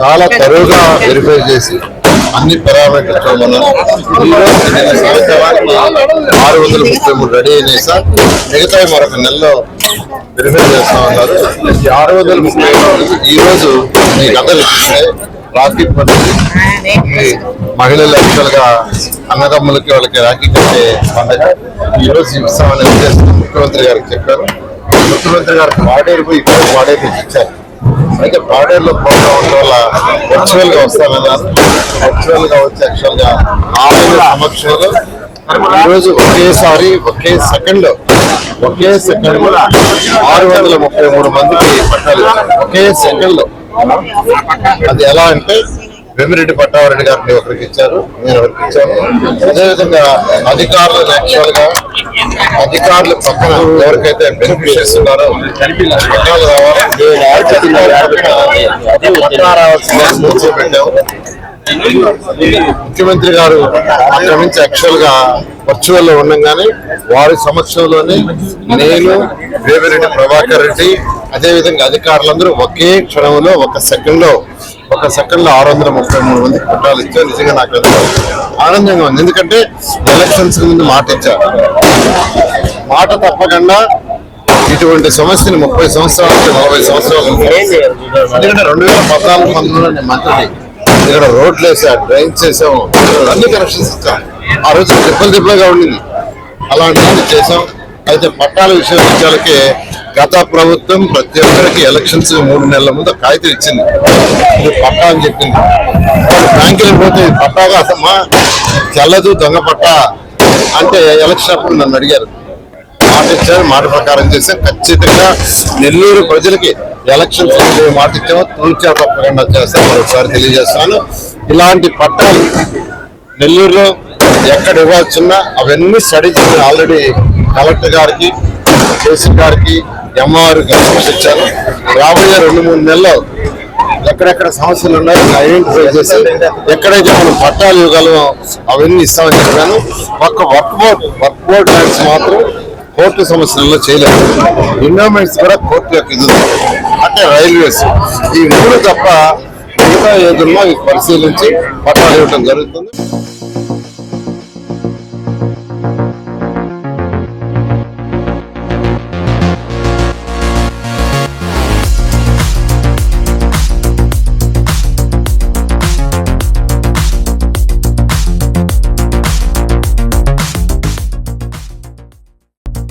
చాలా తరువుగా వెరిఫై చేసి అన్ని ఈరోజు నిన్న సాయంత్రానికి ఆరు వందల ముప్పై మూడు రెడీ అయినాయి సార్. మిగతా మరొక నెలలో వెరిఫై చేస్తా ఉన్నారు. ఈ ఆరు వందల ముప్పై మూడు ఈ రోజు మీకు అందరూ ఇచ్చినాయి రాఖీ ఈ మహిళలు యాక్చువల్గా అన్నదమ్ములకి వాళ్ళకి రాఖీ కట్టే పండుగ. ఈ రోజు ఇస్తామని ఉద్దేశం ముఖ్యమంత్రి గారికి చెప్పారు. ముఖ్యమంత్రి గారికి వాడేరు పోయి ఇక్కడ వాడేరు ఇచ్చారు. అయితే పాడేరులో ప్రోగ్రామ్ ఉండడం వల్ల వర్చువల్గా వస్తాను వర్చువల్గా వచ్చి యాక్చువల్గా ఆయన సమక్షంలో. ఈరోజు రోజు ఒకేసారి ఒకే సెకండ్లో ఒకే సెకండ్లో ఆరు వందల ముప్పై మూడు మందికి పట్టాలు ఒకే సెకండ్లో. అది ఎలా అంటే వెమిరెడ్డి పట్టావరెడ్డి గారిని ఒకరికి ఇచ్చారు. నేను ఒకరికి ఇచ్చాను? అదేవిధంగా అధికారులు యాక్చువల్గా అధికారులు పక్కన ఎవరికైతే బెనిఫిషియర్స్ ఉన్నారో పట్టాలు ముఖ్యమంత్రి గారు అక్కడి నుంచి యాక్చువల్గా వర్చువల్లో ఉండగానే వారి సమక్షంలోనే నేను వేమిరెడ్డి ప్రభాకర్ రెడ్డి అదేవిధంగా అధికారులందరూ ఒకే క్షణంలో ఒక సెకండ్లో ఒక సెకండ్లో ఆరు వందల ముప్పై మూడు మంది పట్టాలు ఇచ్చారు. నిజంగా నాకు ఆనందంగా ఉంది. ఎందుకంటే ఎలక్షన్స్ ముందు మాట ఇచ్చారు. మాట తప్పకుండా ఇటువంటి సమస్యని ముప్పై సంవత్సరాల నుంచి నలభై సంవత్సరాలు ఎందుకంటే రెండు వేల పద్నాలుగు పంతొమ్మిదిలో నేను మంత్రిని ఇక్కడ రోడ్లు వేసాం డ్రైన్స్ చేసాం అన్ని కనెక్షన్స్ ఇచ్చాం ఆ రోజు తిప్పలు తిప్పలుగా ఉండింది. అలాంటివి చేసాం అయితే పట్టాల విషయం వచ్చేసరికి గత ప్రభుత్వం ప్రతి ఒక్కరికి ఎలక్షన్స్ మూడు నెలల ముందు కాగితం ఇచ్చింది. ఇది పట్టా అని చెప్పింది. బ్యాంకులు పోతే ఇది పట్టా కాదమ్మా దొంగ పట్టా. అంటే ఎలక్షన్ అప్పుడు నన్ను అడిగారు. మాట ఇచ్చారు మాట ప్రకారం చేస్తే ఖచ్చితంగా నెల్లూరు ప్రజలకి ఎలక్షన్ మాట ఇచ్చామో తూచా తప్పకుండా చేస్తాను మరొకసారి తెలియజేస్తున్నాను ఇలాంటి పట్టాలు నెల్లూరులో ఎక్కడ ఇవ్వాల్సిన అవన్నీ స్టడీ చేసి ఆల్రెడీ కలెక్టర్ గారికి కేసీ గారికి ఎంఆర్ గారికి ఇచ్చాను రాబోయే రెండు మూడు నెలల్లో ఎక్కడెక్కడ సమస్యలు ఉన్నాయో ఐడెంటిఫై చేసి ఎక్కడైతే మనం పట్టాలు ఇవ్వగలమో అవన్నీ ఇస్తామని చెప్పాను. ఒక్క work board work board lands మాత్రం కోర్టు సమస్యలలో చేయలేదు. ఎండోమెంట్స్ కూడా కోర్టు యొక్క ఇది అంటే రైల్వేస్. ఈ మూడు తప్ప మిగతా ఏదున్నా పరిశీలించి పట్టాలు ఇవ్వడం జరుగుతుంది.